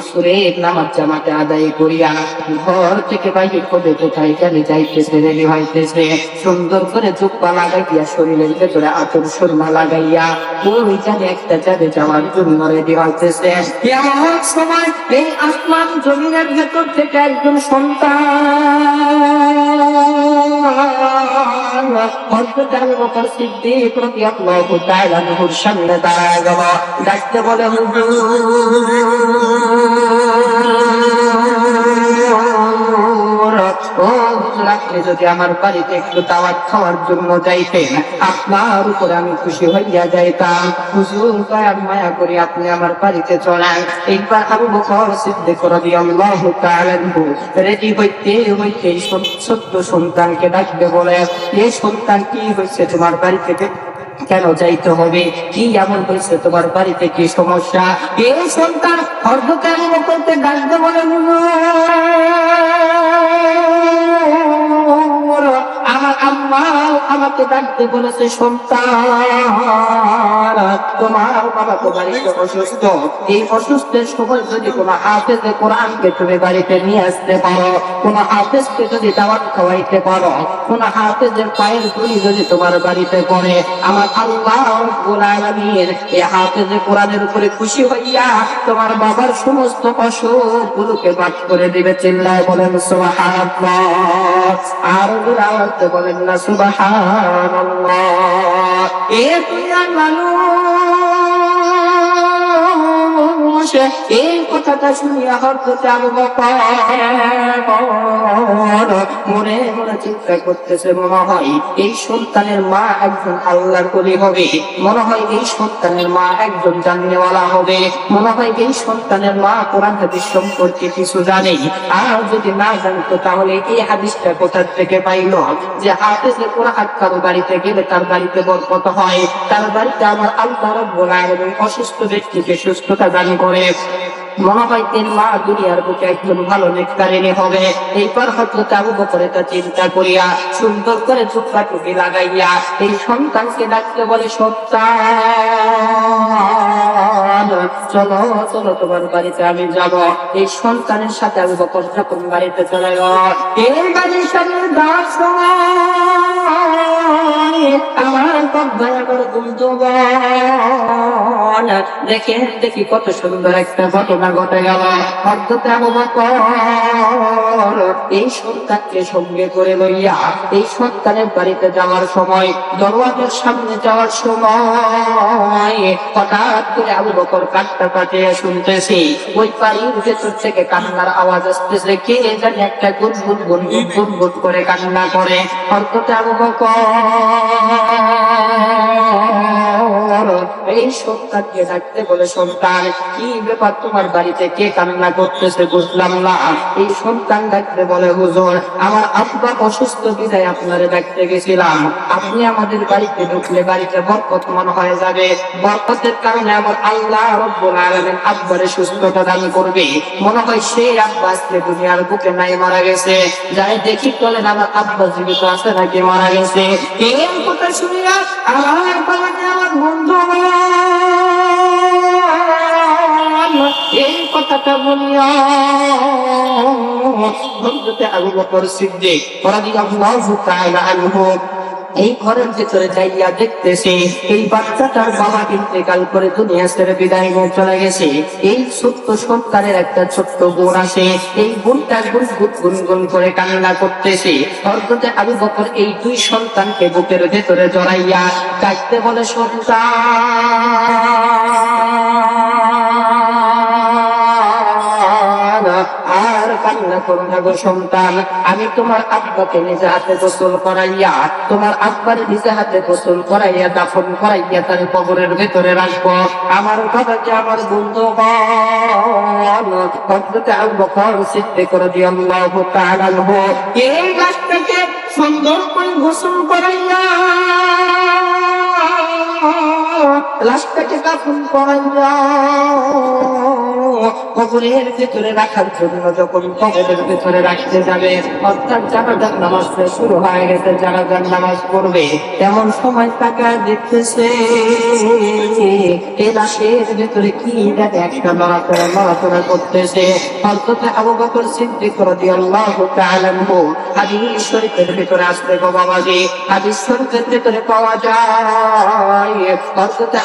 আসরের নামাজ জামাতে আদায় করিয়া ঘর থেকে বাইরে খোদে কোথায় গেলে যাইতেছে রেডি হইতেছে সুন্দর করে জুব্বা লাগাইয়া শরীরের ভেতরে আতর সুরমা লাগাইয়া, ওই জানে একটা জানে যাওয়ার জন্য রেডি হইতেছে। এমন সময় এই আসমান জমিনের ভেতর থেকে একজন সন্তান হযরত আবু বকর সিদ্দিক রাদিয়াল্লাহু তাআলা আনহুর সামনে দাঁড়ায় গেল ডাকতে বলে হুজুর যদি আমার বাড়িতে একটু দাওয়াত খাওয়ার জন্য যাইতেন, আপনার উপরে আমি খুশি হইয়া যাইতাম। হুজুর, দয়ার মায়া করে আপনি আমার বাড়িতে চলেন। একবার আবু বকর সিদ্দিক রাদিয়াল্লাহু তাআলা রেডি হইতে হইতে ছোট্ট সন্তানকে ডাকবে বলে এই সন্তান, কি হয়েছে তোমার বাড়ি থেকে কেন যাইতে হবে? কি এমন হয়েছে তোমার বাড়িতে? কি সমস্যা? এই সন্তান অর্ধ কেমন করতে ডাকবে বলে আমাকে ডাকতে বলেছে, সন্তান তোমার বাবা তো বাড়িতে অসুস্থ। এই অসুস্থের সময় যদি কোনো হাফেজে কোরআনকে তুমি বাড়িতে নিয়ে আসতে পারো, কোন হাফেজকে যদি দাওয়াত খাওয়াইতে পারো, কোন হাফেজের পায়ের ধুলি যদি তোমার বাড়িতে পড়ে, আমার আল্লাহ আলামিন এই হাফেজে কোরআনের উপরে খুশি হইয়া তোমার বাবার সমস্ত অসুখ গুলোকে বাদ করে দিবে, চিল্লায় বলেন, সুবহানাল্লাহ। আর বলেন না সুবহানাল্লাহ। এ দুনিয়ার মানুষ এই কথাটা শুনিয়া মনে মনে চিন্তা করতেছে, মনে হয় এই সন্তানের মা একজন আল্লাহর হবে, মনে হয় এই সন্তানের মা একজন হবে, মনে হয় এই সন্তানের মা কোরআন হাদিস সম্পর্কে কিছু জানে। আর যদি না জানতো, তাহলে এই হাদিসটা কোথা থেকে পাইল? যে হাফেজে কোরআন কারও বাড়িতে গেলে তার বাড়িতে বরকত হয়, তার বাড়িতে আমার আল্লাহ রব্বুল আলামিন অসুস্থ ব্যক্তিকে সুস্থতা দান করে। হয় তিন মা দুনিয়ার বুকে একজন ভালো নেককারিনী হবে। এইবার হজরত আবু করে তা চিন্তা করিয়া সুন্দর করে চুপা টুপি লাগাইয়া এই সন্তানকে ডাকতে বলে, সন্তান! বাড়িতে আমি যাব এই সন্তানের সাথে আবু বকর যখন বাড়িতে চলে দেখে দেখি কত সুন্দর একটা ঘটনা ঘটে গেল এই সন্তানকে সঙ্গে করে লইয়া এই সন্তানের বাড়িতে যাওয়ার সময়, দরওয়াজার সামনে যাওয়ার সময়, হঠাৎ করে আবু বকর কাটটা কাটিয়ে শুনতেছি। ওই বাড়ির ভেতর থেকে কান্নার আওয়াজ আসতেছে। কে জানি একটা গুনগুন গুনগুন গুনগুন করে কান্না করে। অর্থতে আবু বকর। এই সন্তানকে ডাকতে বলে, সন্তান, কি ব্যাপার তোমার বাড়িতে? কে কান্না করতেছে বুঝলাম না। এই সন্তান ডাকতে বলে, হুজুর, আমার আব্বা অসুস্থ বিদায় আপনারে ডাকতে গেছিলাম। আপনি আমাদের বাড়িতে ঢুকলে বাড়িতে বরকত মনে হয়ে যাবে। বরকতের কারণে আমার আল্লাহ রব্বুল আলামিন আব্বারে সুস্থতা দান করবে। মনে হয় সেই আব্বা আজকে দুনিয়ার বুকে নাই, মারা গেছে। যাই দেখি বলেন আমার আব্বা জীবিত আছে নাকি মারা গেছে। এই কথা শুনিয়া আমার বাবাকে আমার বন্ধু এই কথাটা বলিয়া হযরতে আবু বকর সিদ্দিক রাদিয়াল্লাহু তাআলা আনহু এই ঘরের ভিতরে যাইয়া দেখতেছে, এই বাচ্চাটার বাবা ইন্তেকাল করে দুনিয়া ছেড়ে বিদায় নিয়ে চলে গেছে। এই ছোট্ট সন্তানের একটা ছোট্ট বোন আছে, এই বোনটা গুন গুন গুন গুন করে কান্না করতেছে। হরকতে আবু বকর এই দুই সন্তানকে বুকের ভেতরে জড়াইয়া কাটতে বলে, সন্তান! কান্না করো গো সন্তান। আমি তোমার আব্বাকে নিজে হাতে গোসল করাইয়া, তোমার আব্বার নিজে হাতে গোসল করাইয়া, দাফন করাইয়া তার কবরের ভেতরে রাখব। আমার বাবাকে আমার বন্ধু হজরতে আবু বকর সিদ্দিক রাদিয়াল্লাহু তাআলা এই গাছটাকে সুন্দর করে গোসল করাইয়া লাশটাকে কাফন করাইয়া কবরের ভেতরে রাখার জন্য যখন কবরের ভেতরে রাখতে যাবে, অর্থাৎ জানাজার নামাজ শুরু হয়ে গেছে জানাজার নামাজ পড়বে এমন সময় টাকা দেখতেছে লাশের ভেতরে কি জানে একটা নড়াচড়া নড়াচড়া করতেছে। অন্তত আবু বকর সিদ্দিক রাদিয়াল্লাহু তাআলা আনহু হাদিস শরীফের ভেতরে আসলে গো বাবাজি। হাদিস শরীফের ভেতরে পাওয়া যায়, অন্তত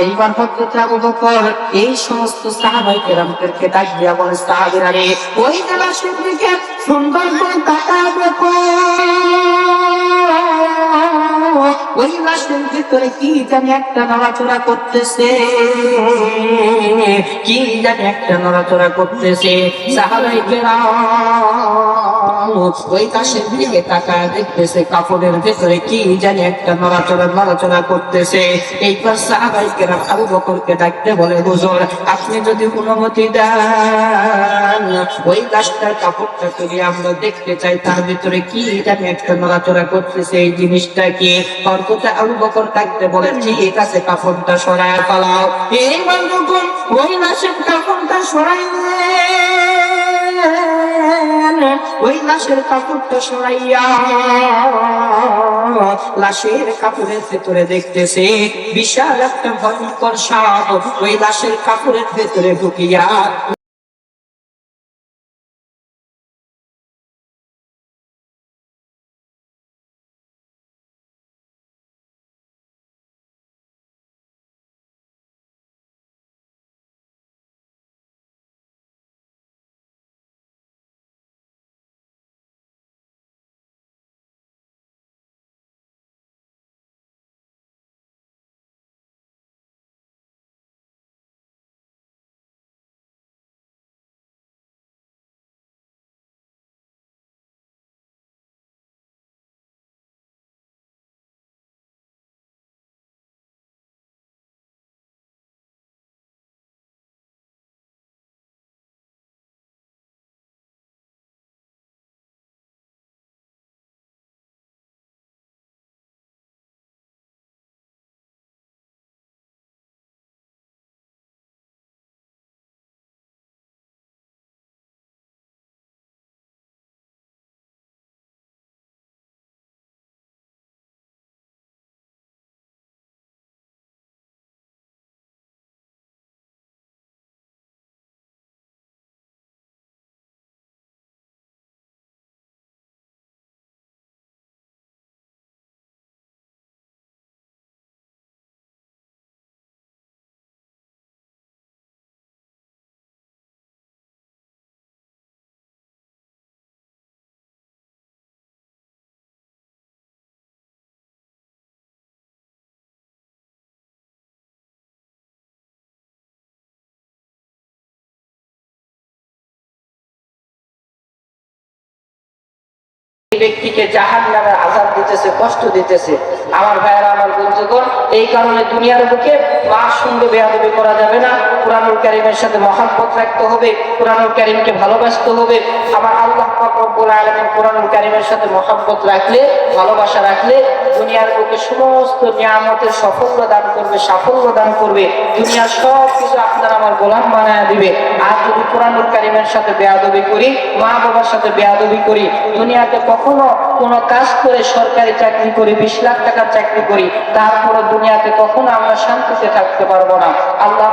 এইবার হজরত আবু এই সমস্ত সাহাবাই কেরামদেরকে ডাক দিয়া ওই জানাসের দিকে সুন্দর কি জানি একটা নড়াচড়া করতেছে, কি জানি একটা নড়াচড়া করতেছে, সাহাবাই কেরাম আপনি যদি অনুমতি দেন, ওই কাপড়টা যদি আমরা দেখতে চাই, তার ভিতরে কি জানি একটা নড়াচড়া করতেছে, এই জিনিসটা কি? অর্থটা আবু বকর ডাকতে বলে, ঠিক আছে, কাপড়টা সরায় পালাও এইবার যখন ওই কাপড়টা সরাই ওই লাশের কাপড়টা সরাইয়া লাশের কাপড়ের ভেতরে দেখতেছে, বিশাল একটা ভয়ঙ্কর সাপ ওই লাশের কাপড়ের ভেতরে ঢুকিয়া ব্যক্তিকে জাহান নামের আজাদ দিতেছে, কষ্ট দিতেছে। আমার ভাইয়েরা, আমার বন্ধুগণ, এই কারণে দুনিয়ার বুকে মার সঙ্গে বেহাদবি করা যাবে না। কোরআনুল ক্যারিমের সাথে মহাব্বত রাখতে হবে, কোরআনুল ক্যারিমকে ভালোবাসতে হবে। আমার আল্লাহ রব্বুল আলামিন কোরআনুল করিমের সাথে মহাব্বত রাখলে, ভালোবাসা রাখলে দুনিয়ার বুকে সমস্ত নিয়ামতের সাফল্য দান করবে, সাফল্য দান করবে। দুনিয়ার সব কিছু আপনার আমার গোলাম বানায় দিবে। আর যদি কোরআনুল কারিমের সাথে বেয়াদবি করি, মা বাবার সাথে বেয়াদবি করি, দুনিয়াতে কখনো কোনো কাজ করে সরকারি চাকরি করি, বিশ লাখ টাকার চাকরি করি তারপরে দুনিয়াতে কখনো আমরা শান্তিতে থাকতে পারব না। আল্লাহ